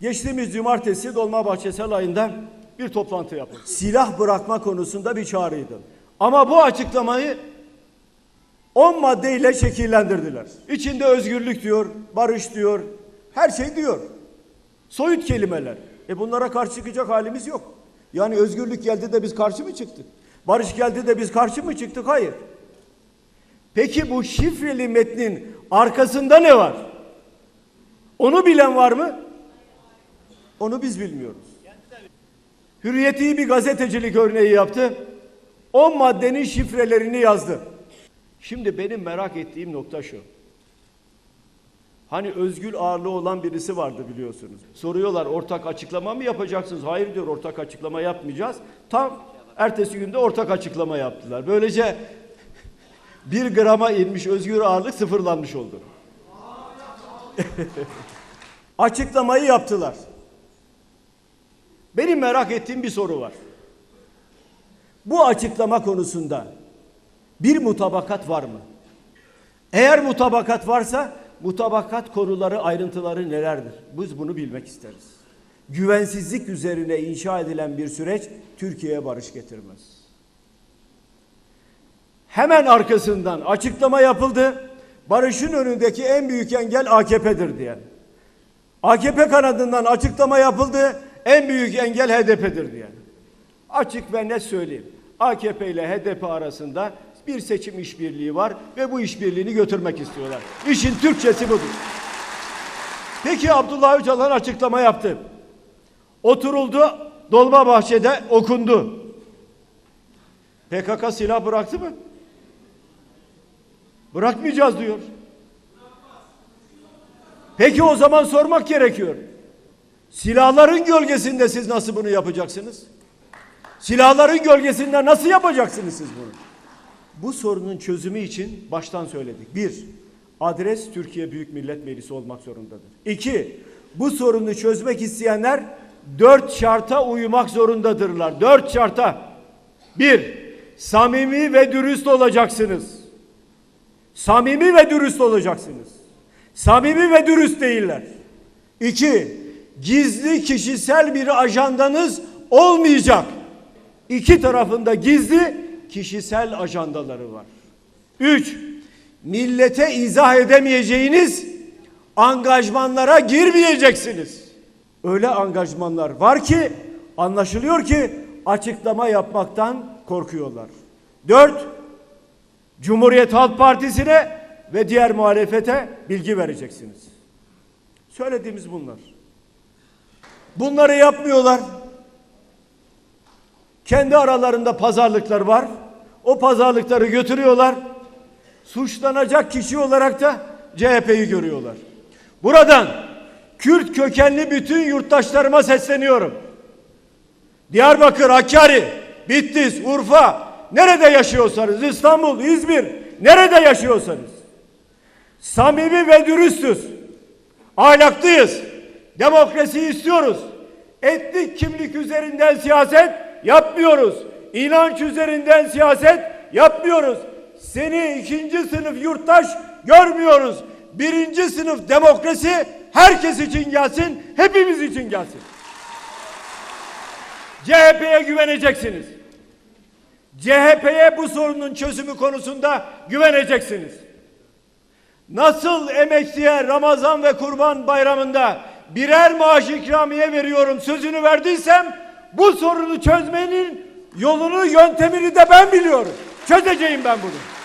Geçtiğimiz cumartesi Dolmabahçe Sarayı'nda bir toplantı yapıldı. Silah bırakma konusunda bir çağrıydı. Ama bu açıklamayı 10 maddeyle şekillendirdiler. İçinde özgürlük diyor, barış diyor, her şey diyor. Soyut kelimeler. E bunlara karşı çıkacak halimiz yok. Yani özgürlük geldi de biz karşı mı çıktık? Barış geldi de biz karşı mı çıktık? Hayır. Peki bu şifreli metnin arkasında ne var? Onu bilen var mı? Onu biz bilmiyoruz. Hürriyet iyi bir gazetecilik örneği yaptı. 10 maddenin şifrelerini yazdı. Şimdi benim merak ettiğim nokta şu. Hani özgül ağırlığı olan birisi vardı biliyorsunuz. Soruyorlar ortak açıklama mı yapacaksınız? Hayır diyor ortak açıklama yapmayacağız. Tam ertesi günde ortak açıklama yaptılar. Böylece bir grama inmiş özgür ağırlık sıfırlanmış oldu. Açıklamayı yaptılar. Benim merak ettiğim bir soru var. Bu açıklama konusunda bir mutabakat var mı? Eğer mutabakat varsa mutabakat konuları, ayrıntıları nelerdir? Biz bunu bilmek isteriz. Güvensizlik üzerine inşa edilen bir süreç Türkiye'ye barış getirmez. Hemen arkasından açıklama yapıldı. Barışın önündeki en büyük engel AKP'dir diye. AKP kanadından açıklama yapıldı. En büyük engel HDP'dir diye. Açık ve net söyleyeyim. AKP ile HDP arasında bir seçim işbirliği var ve bu işbirliğini götürmek istiyorlar. İşin Türkçesi budur. Peki Abdullah Öcalan açıklama yaptı. Oturuldu, Dolmabahçe'de okundu. PKK silah bıraktı mı? Bırakmayacağız diyor. Peki o zaman sormak gerekiyor. Silahların gölgesinde siz nasıl bunu yapacaksınız? Silahların gölgesinde nasıl yapacaksınız siz bunu? Bu sorunun çözümü için baştan söyledik. Bir, adres Türkiye Büyük Millet Meclisi olmak zorundadır. İki, bu sorunu çözmek isteyenler dört şarta uymak zorundadırlar. Dört şarta. Bir, samimi ve dürüst olacaksınız. Samimi ve dürüst olacaksınız. Samimi ve dürüst değiller. İki, gizli kişisel bir ajandanız olmayacak. İki tarafında gizli kişisel ajandaları var. Üç, millete izah edemeyeceğiniz angajmanlara girmeyeceksiniz. Öyle angajmanlar var ki anlaşılıyor ki açıklama yapmaktan korkuyorlar. Dört, Cumhuriyet Halk Partisi'ne ve diğer muhalefete bilgi vereceksiniz. Söylediğimiz bunlar. Bunları yapmıyorlar. Kendi aralarında pazarlıklar var. O pazarlıkları götürüyorlar. Suçlanacak kişi olarak da CHP'yi görüyorlar. Buradan Kürt kökenli bütün yurttaşlarıma sesleniyorum. Diyarbakır, Hakkari, Bitlis, Urfa, nerede yaşıyorsanız, İstanbul, İzmir, nerede yaşıyorsanız, samimi ve dürüstüz, ahlaklıyız, demokrasi istiyoruz, etnik kimlik üzerinden siyaset yapmıyoruz, inanç üzerinden siyaset yapmıyoruz, seni ikinci sınıf yurttaş görmüyoruz, birinci sınıf demokrasi herkes için gelsin, hepimiz için gelsin. CHP'ye güveneceksiniz. CHP'ye bu sorunun çözümü konusunda güveneceksiniz. Nasıl emekliye Ramazan ve Kurban Bayramı'nda birer maaş ikramiye veriyorum sözünü verdiysem bu sorunu çözmenin yolunu, yöntemini de ben biliyorum. Çözeceğim ben bunu.